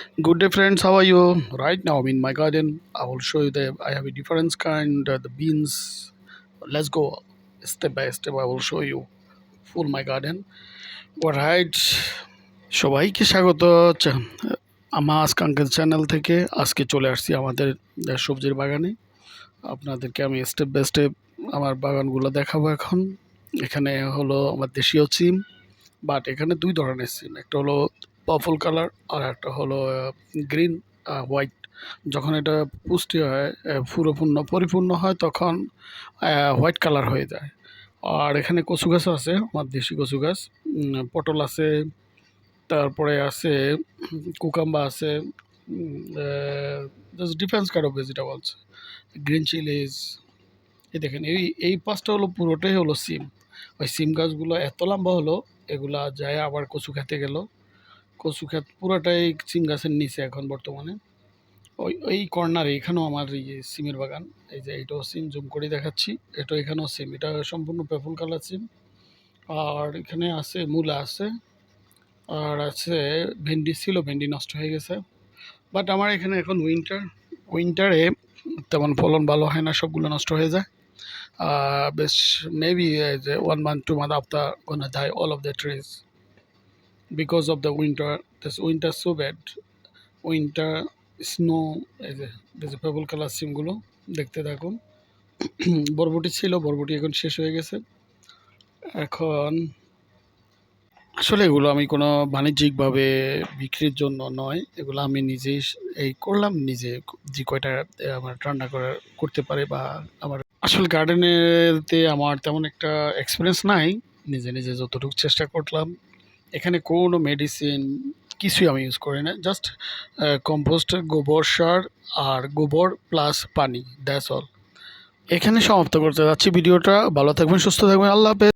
Good day, friends. How are you? Right now, I'm in my garden. I will show you the. I have a different kind uh, the beans. Let's go step by step. I will show you full my garden. Alright. সবাইকে স্বাগত আমার আজকাঙ্কের channel থেকে আজকে চলে আসছি আমাদের সবজির বাগানে আপনাদেরকে আমি স্টেপ বাই স্টেপ আমার বাগানগুলো দেখাবো এখন এখানে হলো আমার দেশীয় সিম বাট এখানে দুই ধরনের সিম একটা হলো পার্পল কালার আর একটা হলো গ্রিন হোয়াইট। যখন এটা পুষ্টি হয় পুরোপূর্ণ, পরিপূর্ণ হয়, তখন হোয়াইট কালার হয়ে যায়। আর এখানে কচু গাছ আছে, আমার দেশি কচু গাছ। পটল আছে, তারপরে আছে কুকাম্বা আছে just difference kind of vegetables green chillies এই দেখেন, এই এই পাঁচটা হলো, পুরোটাই হলো সিম। ওই সিম গাছগুলো এত লম্বা হলো, এগুলা যায় আবার কচু খেতে গেল। কচু ক্ষেত পুরোটাই সিম গাছের নিচে এখন বর্তমানে। ওই ওই কর্নারে এখানেও আমার এই যে সিমের বাগান, এই যে এইটাও সিম, জুম করে দেখাচ্ছি। এটা এখানেও সিম, এটা সম্পূর্ণ পেপল কালার সিম। আর এখানে আছে মূলা আছে, আর আছে ভেন্ডি, ছিল ভেন্ডি নষ্ট হয়ে গেছে। বাট আমার এখানে এখন উইন্টার উইন্টারে তেমন ফলন ভালো হয় না, সবগুলো নষ্ট হয়ে যায়। বেশ মেবি যে one month two month after gonna die all of the trees because of the winter this winter so bad winter snow এই যে ভেজিটেবল কালার সিমগুলো, দেখতে থাকুন। বরবটি ছিল, বরবটি এখন শেষ হয়ে গেছে। এখন, আসলে এগুলো আমি কোনো বাণিজ্যিকভাবে বিক্রির জন্য নয়, এগুলো আমি নিজেই এই করলাম, নিজে যে কয়টা আমার রান্না করার করতে পারে বা আমার আসলে গার্ডেনেতে আমার তেমন একটা এক্সপিরিয়েন্স নাই, নিজে নিজে যতটুকু চেষ্টা করলাম। এখানে কোনো মেডিসিন কিছুই আমি ইউজ করি না জাস্ট কম্পোস্ট গোবর সার আর গোবর প্লাস পানি দ্যাটস অল এখানে সমাপ্ত করতে যাচ্ছি ভিডিওটা, ভালো থাকবেন, সুস্থ থাকবেন, আল্লাহ হাফেজ।